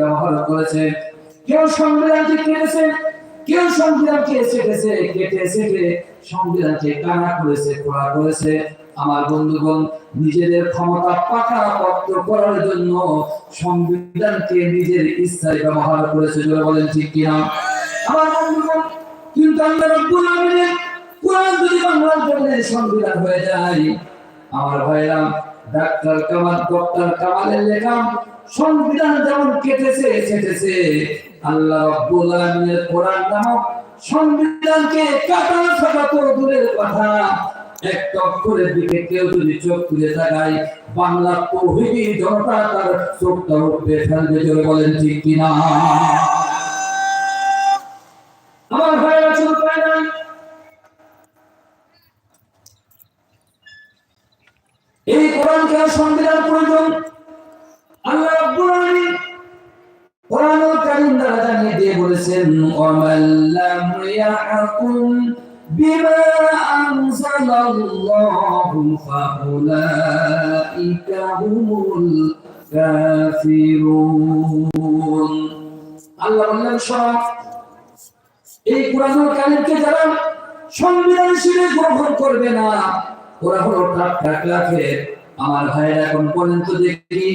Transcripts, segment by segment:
ব্যবহার করেছে। কেউ সংবিধানকে কেটেছে, কেউ সংবিধানকে ছেটেছে কেটে ছেটে সংবিধানকে কানা করেছে খোলা করেছে। আমার বন্ধুগণ, নিজেদের ক্ষমতা পাকা পত্র করার জন্য সংবিধানকে নিজের ইচ্ছায় ব্যবহার করেছে যারা বলেন ঠিক কিনা? আমার বন্ধুগণ, কিন্তু আল্লাহ রাব্বুল আলামিনের কোরআন যদি বাংলার জন্য সংবিধান হয়ে যায়, আমার ভাইরা ডাক্তার কামাল, ডক্টর কামালের লেখা সংবিধান যেমন কেটেছে ছেটেছে আল্লাহ রাব্বুল আলামিনের কোরআন নামক সংবিধানকে কাটা তো দূরের কথা। অক্ষরের দিকে কেউ যদি চোখ তুলে তাকায়, বাংলা তৌহিদি জনতা তার চোখটা উঠবে, ফেলবে বলেন ঠিক কিনা? আমার ভাইরা শুধু তাই নয় এই কোরআনকে সংবিধান প্রয়োজন। আল্লাহ রাব্বুল আলামিন কোরআনুল কারীম দ্বারা জানিয়ে দিয়ে বলেছেন ওয়ামান লাম ইয়াহকুম বিমা আনজালাল্লাহু ফাউলাইকা হুমুল কাফিরুন। আল্লাহ বললেন সব এই কোরআনুল কারীমকে যারা সংবিধান হিসেবে গ্রহণ করবে না, ওরা হলো কাফের আমার ভাইয়েরা এখন পর্যন্ত দেখি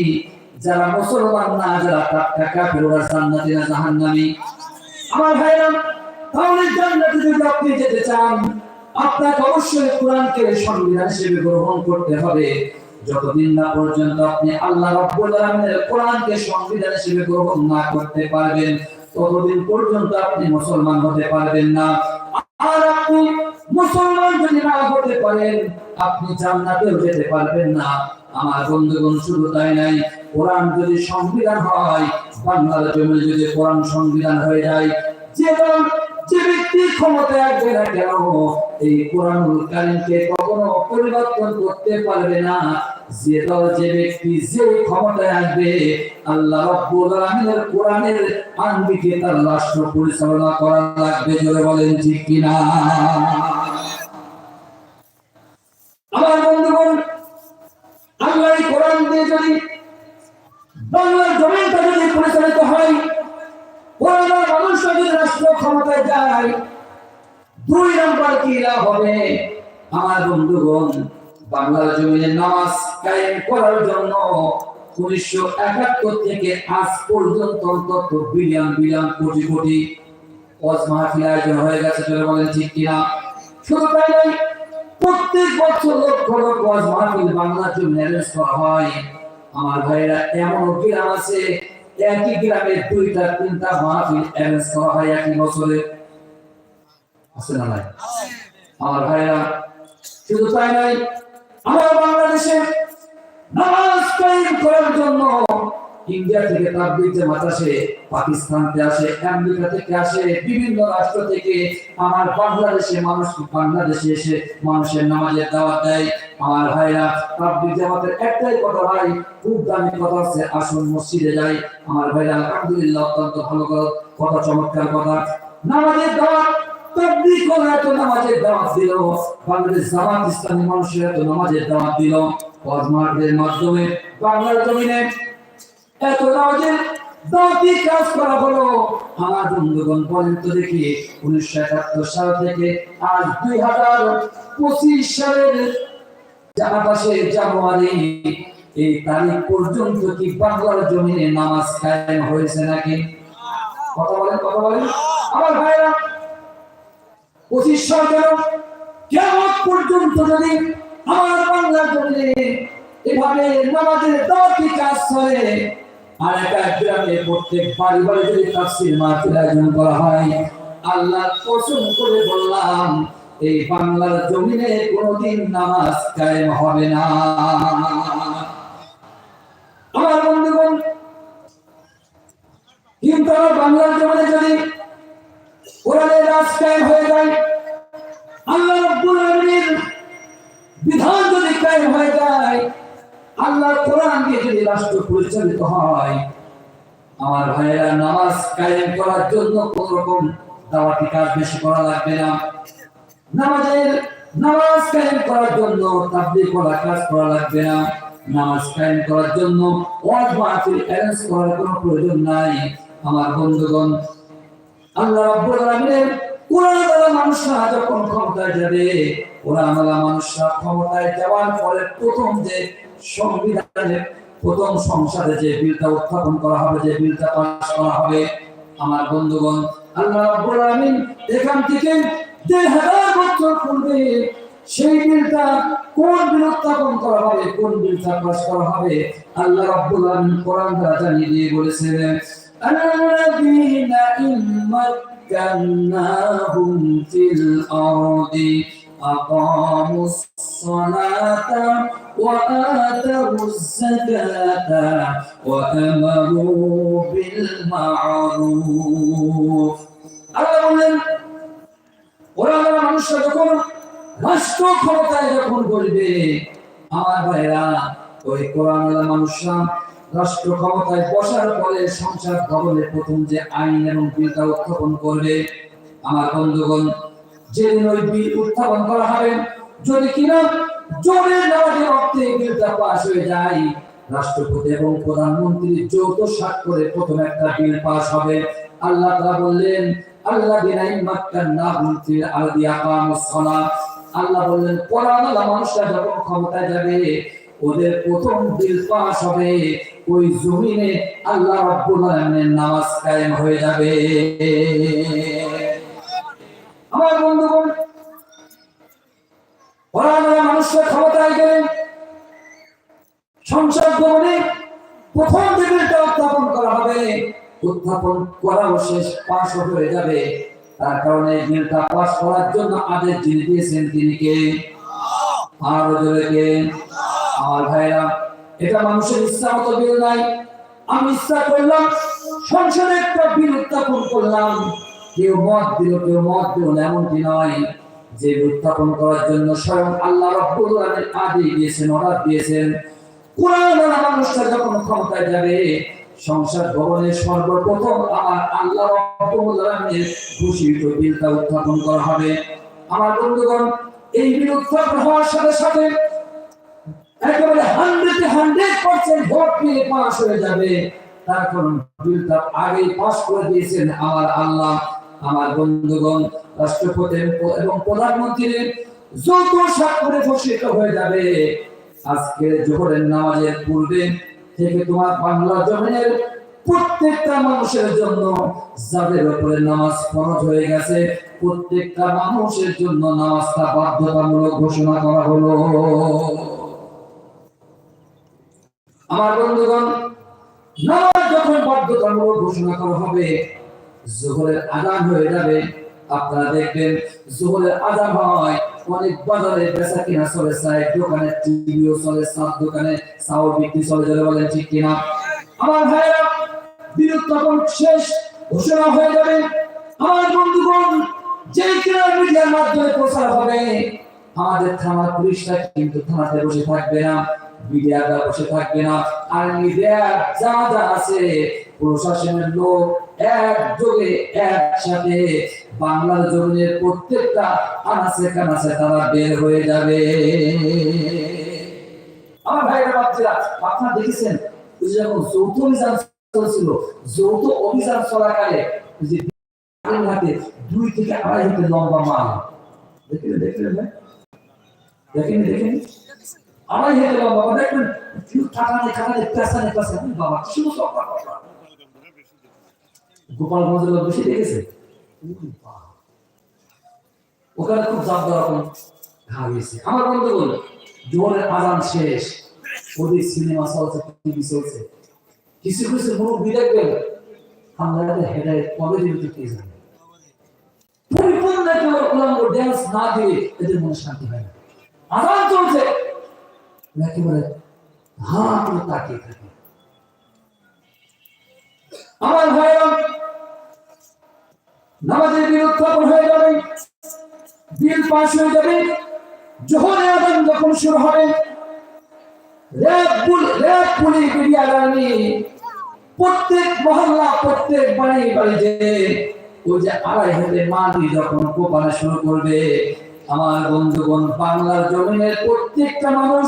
যারা মুসলমান না, যারা টাটকা কাফের, ওরা জান্নাতি না, জাহান্নামী। আমার ভাইয়েরা, তাহলে জান্নাতে যদি আপনি যেতে চান, আপনাকে অবশ্যই কোরআনকে সংবিধান হিসেবে গ্রহণ করতে হবে। যতদিন না পর্যন্ত আপনি আল্লাহ রাব্বুল আলামিনের কোরআনকে সংবিধান হিসেবে গ্রহণ না করতে পারবেন, ততদিন পর্যন্ত আপনি মুসলমান হতে পারবেন না। আর আপনি মুসলমান যদি না করতে পারেন, আপনি জান্নাতেও যেতে পারবেন না। আমার বন্ধুগণ, শুধু তাই নাই কোরআন যদি সংবিধান হয়, বাংলার যদি কোরআন সংবিধান হয়ে যায়, যে যে ব্যক্তি ক্ষমতায় আসবে না কেন? এই কোরআনুল কারিমকে কখনো পরিবর্তন করতে পারবে না। যে দল, যে ব্যক্তি যে ক্ষমতায় আসবে, আল্লাহ রাব্বুল আলামিনের কোরআনের আনবিকে তার রাষ্ট্র পরিচালনা করা লাগবে, জোরে বলেন ঠিক কিনা? আমার বন্ধুগণ, আল্লাহ কোরআন দিয়ে যদি বাংলার জমিনটা যদি পরিচালিত হয় কোরআনের মানুষরা যদি রাষ্ট্র ক্ষমতায় যায়। দুই নম্বর কি লাভ হবে? আমার বন্ধুগণ, বাংলার জমিনে নামাজ কায়েম করার জন্য উনিশশো একাত্তর থেকে আজ পর্যন্ত অন্তত বিলিয়ন বিলিয়ন কোটি কোটি ওয়াজ মাহফিল আয়োজন হয়ে গেছে চলে বলেন ঠিক কিনা? শুধু তাই নয়, প্রত্যেক বছর লক্ষ লক্ষ ওয়াজ মাহফিল বাংলার জন্য অ্যারেঞ্জ হয়। আমার ভাইরা এমন গ্রাম আছে একই গ্রামে দুইটা তিনটা মাহফিল অ্যারেঞ্জ করা হয় একই বছরে। আছে না নাই? আমার ভাইরা, শুধু তাই নাই আমার বাংলাদেশে নামাজ কায়েম করার জন্য ইন্ডিয়া থেকে তাবলিগ জামাত আসে পাকিস্তান থেকে আসে আমেরিকা থেকে আসে, বিভিন্ন রাষ্ট্র থেকে আমার বাংলাদেশে মানুষ বাংলাদেশে এসে মানুষের নামাজের দাওয়াত দেয়। আমার ভাইরা তাবলিগ জামাতের একটাই কথা ভাই, খুব দামি কথা আছে আসুন মসজিদে যাই। আমার ভাইরা, আলহামদুলিল্লাহ, অত্যন্ত ভালো কথা চমৎকার কথা। নামাজের দাওয়াত, তাবলিগ মানুষের এত নামাজের দাওয়াত দিল। পজমারদের মাধ্যমে বাংলার জমিনে এত নামাজের দাওয়াতি কাজ করা হলো। আমার বন্ধুগণ, বলেন তো দেখি, উনিশশো একাত্তর সাল থেকে আজ দুই হাজার পঁচিশ সালের আঠাশে জানুয়ারি, এই তারিখ পর্যন্ত কি বাংলার জমিনে নামাজ কায়েম হয়েছে নাকি? কথা বলেন কথা বলেন। আমার ভাইরা, পঁচিশ সাল কেন কেমন পর্যন্ত যদি আমার বাংলার জমিনে এভাবে নামাজের দাওয়াতি কাজ চলে আর একটা গ্রামে প্রত্যেক বাড়ি যদি তাফসির মাহফিল আয়োজন করা হয়, আল্লাহ কসম করে বললাম, এই বাংলার জমিনে কোনোদিন নামাজ কায়েম হবে না। আমার বন্ধুগণ, কিন্তু বাংলার জমিনে যদি কায়েম হয়ে যায়, আল্লাহ রাব্বুল আলামিনের বিধান যদি কায়েম হয়ে যায় আল্লাহর কোরআন দিয়ে যদি রাষ্ট্র পরিচালিত হয়, আমার ভাইয়েরা, নামাজ কায়েম করার জন্য কোন রকম দাওয়াতি কাজ বেশি করা লাগবে না। নামাজের, নামাজ কায়েম করার জন্য তাবলিগ করা কাজ করা লাগবে না। নামাজ কায়েম করার জন্য ওয়াজ মাহফিল অ্যারেঞ্জ করার কোনো প্রয়োজন নাই। আমার বন্ধুগণ, আল্লাহ রাব্বুল আলামিনের আমার বন্ধুগণ, আল্লাহ রাব্বুল আলামিন এখান থেকে পূর্বে সেই বিলটা কোন বিল করা হবে, কোন বিলটা পাস করা হবে, আল্লাহ রাব্বুল আলামিন কোরআন দ্বারা জানিয়ে দিয়ে বলেছিলেন আল্লাহ مكناهم في الأرض أقاموا الصلاة وآتوا الزكاة وأمروا بالمعروف আল্লাহ বললেন ওরা আমার মানুষরা যখন রাষ্ট্র ক্ষমতায় যখন বলবে আমার ভাইরা ওই কোরআন আলা মানুষরা রাষ্ট্র ক্ষমতায় বসার পরে সংসদ ভবনে প্রথম যে আইন এবং বিলটা উত্থাপন করবে, আমার বন্ধুগণ, যেদিন ওই বিল উত্থাপন করা হবে, যদি কিনা জোরে নামাজের অর্থে বিলটা পাশ হয়ে যায়, রাষ্ট্রপতি এবং প্রধানমন্ত্রী যৌথ স্বাক্ষরে প্রথম একটা বিল পাস হবে। আল্লাহ তাআলা বললেন আল্লাহ দিনাই মাক্কান না আকামুস সালাত। আল্লাহ বললেন কোরআন আলা মানুষরা যখন ক্ষমতায় যাবে ওদের প্রথম বিল পাস হবে, ওই জমিনে আল্লাহ রাব্বুল আলামিনের নামাজ কায়েম হয়ে যাবে। আমার বন্ধুগণ আলা মানুষরা ক্ষমতায় গেলেন, সংসদ ভবনে প্রথম উত্থাপন করা হবে, উত্থাপন করাও শেষ হয়ে যাবে। তার কারণে বিলটা করার জন্য আদেশ দিয়েছেন তিনি কে? আর আমার ভাইরা, এটা মানুষের ইচ্ছা মতো বিল নাই। আমি ইচ্ছা করলাম সংসদে একটা বিল উত্থাপন করলাম। কেউ মত দিল, কেউ মত দিল না, এমনটি নয়। যে উত্থাপন করার জন্য স্বয়ং আল্লাহ রব্বুল আলামিন দিয়েছেন, অর্ডার দিয়েছেন। কোরআন আলা মানুষটা যখন ক্ষমতায় যাবে, সংসার ভবনে সর্বপ্রথম আমার আল্লাহ রব্বুল আলামিনের ঘোষিত বিলটা উত্থাপন করা হবে। আমার বন্ধুগণ, এই বিল উত্থাপন হওয়ার সাথে সাথে একেবারে হান্ড্রেড হান্ড্রেড পার্সেন্ট ভোট পেয়ে পাস হয়ে যাবে। তার কারণ বিলটা আগেই পাস করে দিয়েছেন আমার আল্লাহ, আমার বন্ধুগণ, রাষ্ট্রপতি এবং যৌথ স্বাক্ষরে ঘোষিত হয়ে যাবে। আজকে জোহরের নামাজের পূর্বে থেকে তোমার বাংলা জমিনের প্রত্যেকটা মানুষের জন্য যাদের উপরে নামাজ ফরজ হয়ে গেছে, প্রত্যেকটা মানুষের জন্য নামাজটা বাধ্যতামূলক ঘোষণা করা হলো। আমার বন্ধুগণ নামাজ যখন বাধ্যতামূলক ঘোষণা করা হবে। জোহরের আজান হয়ে যাবে। আপনারা দেখবেন জোহরের আজান হয়। অনেক বাজারে বেচা কিনা চলে চায় দোকানে, টিভিও চলে, সাত দোকানে চাউল বিক্রি চলে চলে বলেন ঠিক কিনা। আমার ভাইরা বিদ্যুৎ তখন শেষ ঘোষণা হয়ে যাবে। আমার বন্ধুগণ যে কিনা মিডিয়ার মাধ্যমে প্রচার হবে, আমাদের থানার পুলিশরা কিন্তু থানাতে বসে থাকবে না। মিডিয়াটা বসে থাকবে না। আর মিডিয়া যা যা আছে, প্রশাসনের লোক একযোগে একসাথে বাংলার জমিনের প্রত্যেকটা আনাচে কানাচে তারা বের হয়ে যাবে। আমার ভাইরা বাচ্চারা আপনারা দেখেছেন যখন যৌথ অভিযান চলছিল, যৌথ অভিযান চলাকালে যে হাতে দুই থেকে আড়াই হাতে লম্বা মাল। দেখলেন ভাই। দেখেন দেখেন। লম্বা মাল দেখবেন পেছানে বাবা বেশি দেখেছে? ওখানে খুব আমার বন্ধু বল জোরের আজান শেষ, ওদের সিনেমা চলছে, টিভি চলছে। কিছু কিছু দেখবেন আমরা কবে কে জানে। পরিপূর্ণ না দিয়ে এদের মনে শান্তি হয় না। আজান চলছে। একেবারে হা তাকিয়ে থাকে। আমার ভাইরা, নামাজের হয়ে যাবে বিল পাশ হয়ে যাবে আদান যখন শুরু হবে প্রত্যেক মহল্লা, প্রত্যেক বাড়ি বাড়িতে ওই যে আড়াই হাতে মাটি যখন কোপানো শুরু করবে, আমার বন্ধুগণ, বাংলার জমিনের প্রত্যেকটা মানুষ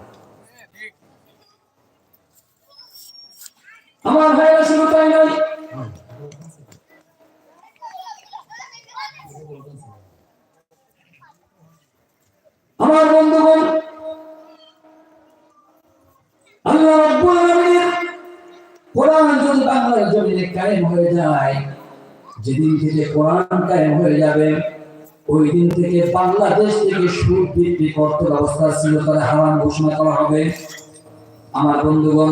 আমার ভাইরা শুধু তাই নয়। আমার বন্ধুগণ আল্লাহ রাব্বুল আলামিন কোরআন যদি বাংলার জমিনে কায়েম হয়ে যায়, যেদিন থেকে কোরআন কায়েম হয়ে যাবে, ওই দিন থেকে বাংলাদেশ থেকে সুদ ভিত্তিক অর্থ ব্যবস্থা ছিল তারা ঘোষণা করা হবে। আমার বন্ধুগণ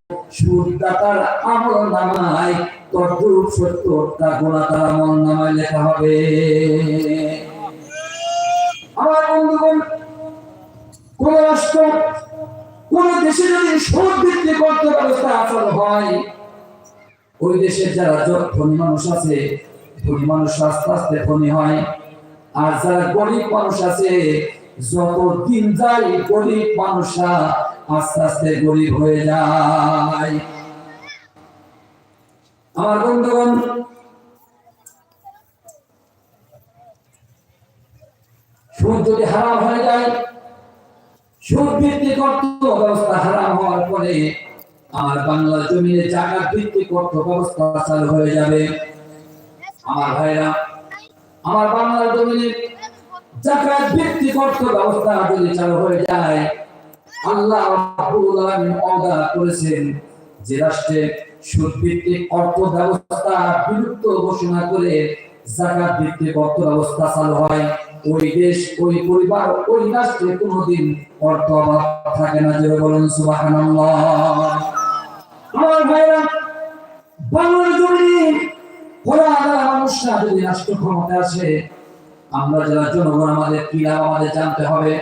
সুদ দাতার আমল নামায়, তদ্রুপ সত্তরটা গুণা তার আমল নামায় লেখা হবে। আমার বন্ধুগণ, কোন রাষ্ট্র, কোন দেশে যদি সুদ ভিত্তিক অর্থ ব্যবস্থা আচরণ হয়, ওই দেশের যারা ধনী মানুষ আছে, ধনী মানুষ আস্তে আস্তে ধনী হয়, আর যারা গরিব মানুষ আছে যত দিন যায় গরিব মানুষরা আস্তে আস্তে গরিব হয়ে যায়। আমার বন্ধুগণ, সুদ যদি হারাম হয়ে যায় সুদ ভিত্তিক অর্থ ব্যবস্থা হারাম হওয়ার পরে আমার বাংলা জমিনে জায়গা ভিত্তিক অর্থ ব্যবস্থা চালু হয়ে যাবে। আমার ভাইরা, আমার বাংলা জমিনে জাকাত ভিত্তিক অর্থ ব্যবস্থা যদি চালু হয়ে যায় আল্লাহ করেছেন যে রাষ্ট্রে অর্থ ব্যবস্থা বিলুপ্ত ঘোষণা করে জাকাত ভিত্তিক অর্থ ব্যবস্থা চালু হয়। ওই দেশ, ওই পরিবার, ওই রাষ্ট্রে কোনোদিন অর্থ অভাব থাকে না যে বলেন আমার ভাইরা, বাংলার মানুষরা যদি রাষ্ট্র ক্ষমতা আসে, আমরা যারা জনগণ, আমাদের কি লাভ আমাদের জানতে হবে।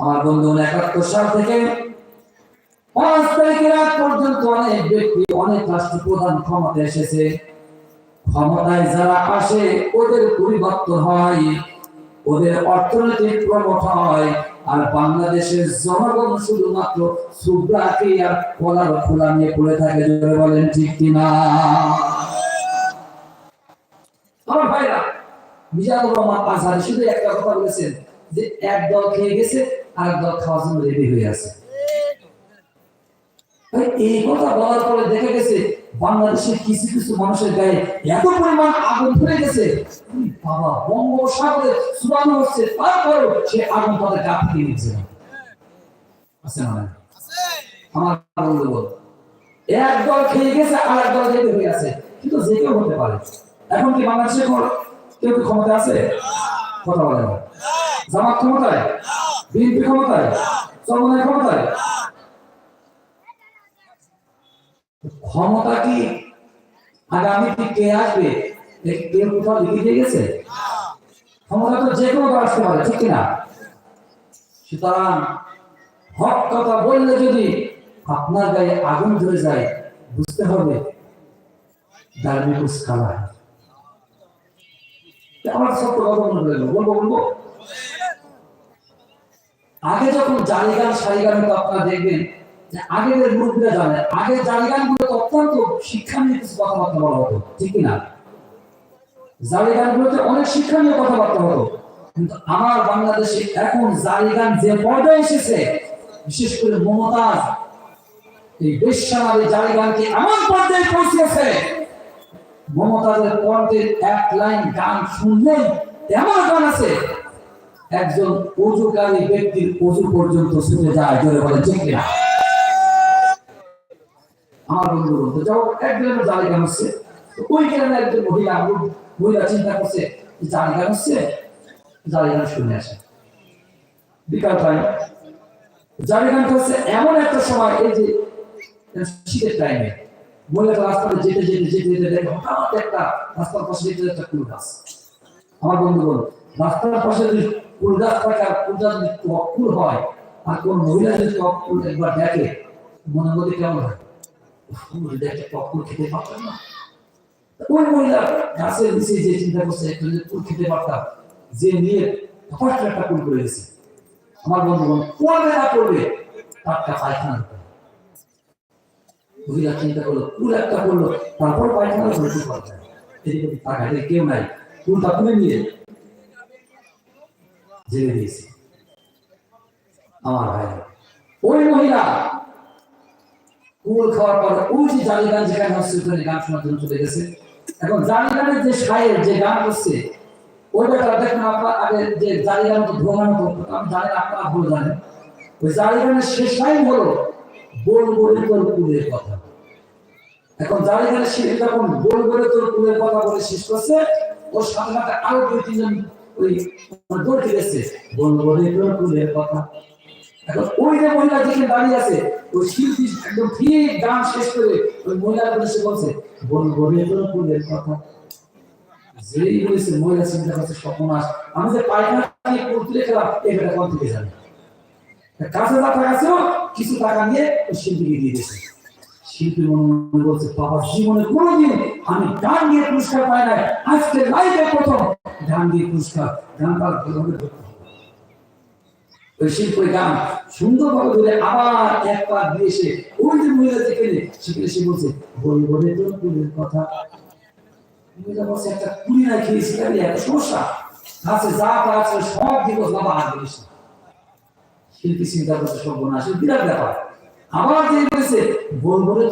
আমার বন্ধু একাত্তর সাল থেকে পাঁচ তারিখের আগ পর্যন্ত অনেক ব্যক্তি, অনেক রাষ্ট্রপ্রধান ক্ষমতা এসেছে। ক্ষমতায় যারা আসে, ওদের পরিবর্তন হয়, ওদের অর্থনৈতিক প্রমোট হয়, আর বাংলাদেশের জনগণ শুধুমাত্র সুব্রাকে আর কলার খোলা নিয়ে পড়ে থাকে, জোরে বলেন ঠিক কিনা? আমার ভাইরা, মিজানুর রহমান আজহারি শুধু একটা কথা বলেছেন যে, এক দল খেয়ে গেছে আর এক দল খাওয়ার রেডি হয়ে আছে। এই কথা বলার পরে দেখে গেছে, বাংলাদেশের কিছু কিছু মানুষের গায়ে এত পরিমাণ আগুন ধরে গেছে। বাবা, বঙ্গোপসাগরে সুনামি হচ্ছে, তারপরেও সে আগুন তাদের গা থেকে নিচ্ছে আছে না আমার বন্ধু বল এক দল খেয়ে গেছে আর এক দল যেতে হয়ে আছে। কিন্তু যে কেউ হতে পারে। এখন কি বাংলাদেশে কেউ কি ক্ষমতা আছে? কথা বলে না। জামাত ক্ষমতায়? বিএনপি ক্ষমতায় চরমনের ক্ষমতায়। ক্ষমতা কি আগামীতে কে আসবে? কেউ কোথাও লিখে গেছে? ক্ষমতা তো যে কোনো আসতে পারে ঠিক কিনা? সুতরাং হক কথা বললে যদি আপনার গায়ে আগুন ধরে যায়, বুঝতে হবে ধার্মিক আমার সত্য কথা মনে বলব বলব? আগে যখন জালি গান সারি আপনারা দেখবেন যে আগের মুরব্বীরা জানে, আগে জালি গানগুলো তো অত্যন্ত শিক্ষা নিয়ে কিছু কথাবার্তা বলা হতো, ঠিক কিনা? জালি গানগুলোতে অনেক শিক্ষা নিয়ে কথাবার্তা হতো, কিন্তু আমার বাংলাদেশে এখন জালি গান যে পর্যায়ে এসেছে, বিশেষ করে মমতাজ, এই বেশ্যামারি জালি গানকে এমন পর্যায়ে পৌঁছেছে? মমতাজের কণ্ঠের এক লাইন গান শুনলেই এমন গান আছে একজন অজুকারী ব্যক্তির অজু পর্যন্ত ছুটে যায়, জোরে বলে, ঠিক আমার বন্ধু বলতে যাও এক গ্রামে জালি হচ্ছে? ওই একজন মহিলা মহিলা চিন্তা করছে গান হচ্ছে? গান শুনে আসে। বিকাল টাইম গানটা হচ্ছে? এমন একটা সময়, এই যে, শীতের টাইমে মহিলাটা রাস্তাতে যেতে যেতে যেতে যেতে হঠাৎ একটা রাস্তার পাশে যেতে একটা কুল আমার বন্ধু বল রাস্তার পাশে যদি কুল গাছ থাকে আর কুল গাছ যদি অকুল হয়, আর কোন মহিলা যদি অকুল একবার দেখে, মনের মধ্যে কেমন হয়? অকুল খেতে পারতাম না। ওই মহিলা গাছের নিচে যে চিন্তা করছে, একটু যদি কুল খেতে পারতাম, যে নিয়ে হঠাৎ একটা কুল করে গেছে। আমার বন্ধুগণ কোয়াবে না করবে? টাটকা পায়খানা। মহিলা চিন্তা করল, কুল একটা করল, তারপর পায়খানা করে করা এদিকে তাকায় দেখে কেউ নাই। কুলটা তুলে নিয়ে জেলে দিয়েছে আমার ভাই ওই মহিলা কুল খাওয়ার পর যেখানে ওখানে গান শোনার জন্য চলে গেছে। এখন যে সায়ের যে গান করছে ওইটা দেখুন, আপনার আগে যে তো ভ্রমণ করতো আমি জানি জানেন। ওই শেষ হলো, বল বলে তোর কুলের কথা। এখন জালি গানের শেষ যখন বল বলে তোর কুলের কথা বলে শেষ করছে, ওর সাথে আরও দুই তিনজন ওই গেছে কুলের কথা। এখন ওই যে মহিলা যেখানে দাঁড়িয়ে আছে, ওই শিল্পী একদম গান শেষ করে ওই মহিলার সে বলছে কুলের কথা। যেই বলেছে, মহিলা চিন্তা করছে আমি যে পায়খানা কোন থেকে জানি কাছে যা টাকা ছিল, কিছু টাকা নিয়ে ওই শিল্পীকে দিয়ে দিয়েছে। শিল্পী মনে বলছে, বাবা, জীবনে কোনোদিন আমি দিয়ে পুরস্কার পাই নাই। আজকে লাইফে প্রথম দিয়ে পুরস্কার। ভালোভাবে ধরতে ওই গান সুন্দরভাবে ধরে আবার এক পা দিয়ে এসে ওই যে মহিলা যেখানে সেখানে সে বলছে, বল তোর কুলের কথা। মহিলা বলছে, একটা কুড়ি না খেয়েছি, তাহলে এত সমস্যা? আছে যা তা আছে, সব দিবস বাবা বলিস না। শিল্পী চিন্তা করছে, সর্বনাশ এ বিরাট ব্যাপার। আবার যে বলেছে বল বলে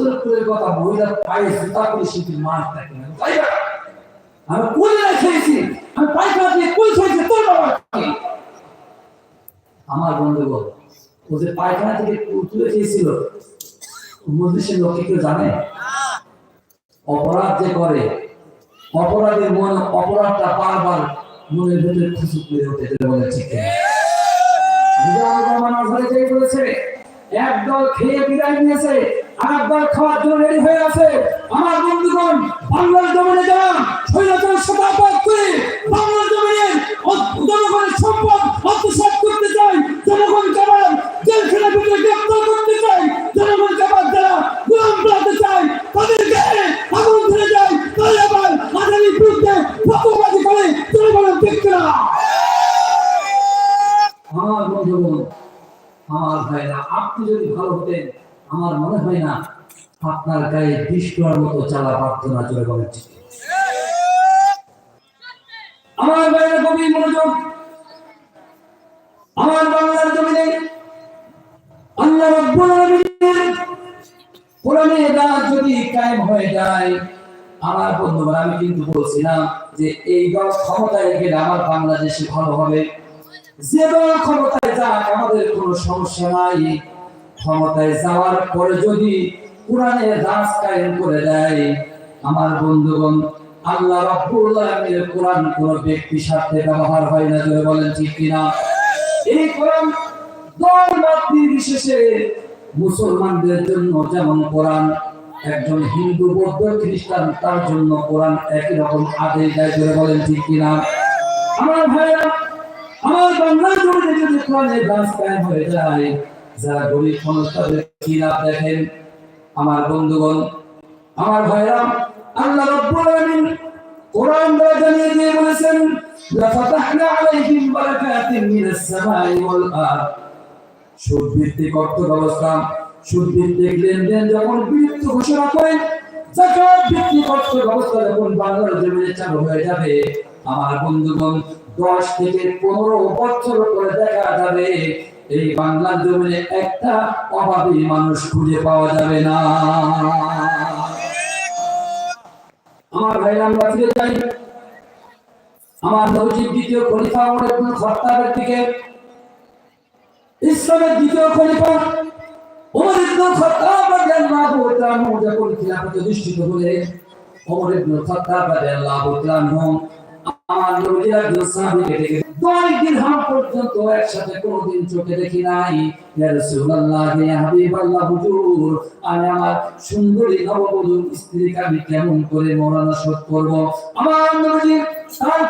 কথা মহিলার পায়ে জুতা করে মার থাকে না তাই? আমি কুল খেয়েছি, আমি পায়খানা দিয়ে কুল খেয়েছি, তোর বাবা? আমার বন্ধুগণ, ও যে পায়খানা থেকে কুল তুলে খেয়েছিল লোকে কেউ জানে অপরাধ যে করে, অপরাধের মন অপরাধটা বারবার মনের ভেতরে খুশি করে ওঠে বলে ঠিক যেই বলেছে একদল খেয়ে বিদায় নিয়েছে আর একদল খাওয়ার জন্য রেডি হয়ে আছে। আমার বন্ধুগণ, বাংলার জমিনে যারা স্বৈরাচার শতাব্দ করে বাংলার জমিনে চালা প্রার্থনা চলে বলেন ঠিক আমার ভাইরা গভীর মনোযোগ, আমার বাংলার জমিনে আল্লাহ রাব্বুল আলামিনের কোরআনে দাঁত যদি কায়েম হয়ে যায়, আমার বন্ধুরা আমি কিন্তু বলছিলাম যে এই দল ক্ষমতায় গেলে আমার বাংলাদেশে ভালো হবে। যে দল ক্ষমতায় যাক, আমাদের কোনো সমস্যা নাই। ক্ষমতায় যাওয়ার পরে যদি কোরআনের রাজ কায়েম করে দেয়। আমার বন্ধুগণ, আল্লাহ রাব্বুল আলামিনের কোরআন কোন ব্যক্তি স্বার্থে ব্যবহার হয় না যদি বলেন ঠিক কিনা? এই কোরআন দল মুসলমানদের জন্য যেমন কোরআন, একজন হিন্দু, বৌদ্ধ, খ্রিস্টান, তার জন্য কোরআন একই রকম আদেশ দেয় করে বলেন ঠিক কিনা? আমার ভাইরা, আমার বাংলার জমিনে যদি কোরআনের গাছ কায়েম হয়ে যায়, যারা গরিব মানুষ তাদের দেখেন? আমার বন্ধুগণ, আমার ভাইরা, আল্লাহ রাব্বুল আলামিন কোরআন দ্বারা জানিয়ে দিয়ে বলেছেন লাফাতাহনা আলাইহিম বারাকাতিন মিনাস সামাই ওয়াল আরদ। সুদ ভিত্তিক অর্থ ব্যবস্থা সুদ ভিত্তিক লেনদেন যখন বিলুপ্ত ঘোষণা করে জাকাত ভিত্তিক অর্থ ব্যবস্থা যখন বাংলার জমিনে চালু হয়ে যাবে, আমার বন্ধুগণ, দশ থেকে পনেরো বছর করে দেখা যাবে এই বাংলার জমিনে একটা অভাবী মানুষ খুঁজে পাওয়া যাবে না। আমার ভাই আমরা ফিরে যাই। আমার নজিব দ্বিতীয় খলিফা ইবনে খাত্তাবের দিকে। ইসলামের দ্বিতীয় খলিফা আমার নবীর একজন গেছে দশ দিন হাম পর্যন্ত একসাথে কোনোদিন চোখে দেখি নাই। আমি আমার সুন্দরী নববধূর স্ত্রীকে আমি কেমন করে মরণ শোধ করব? আমার নবীজি তার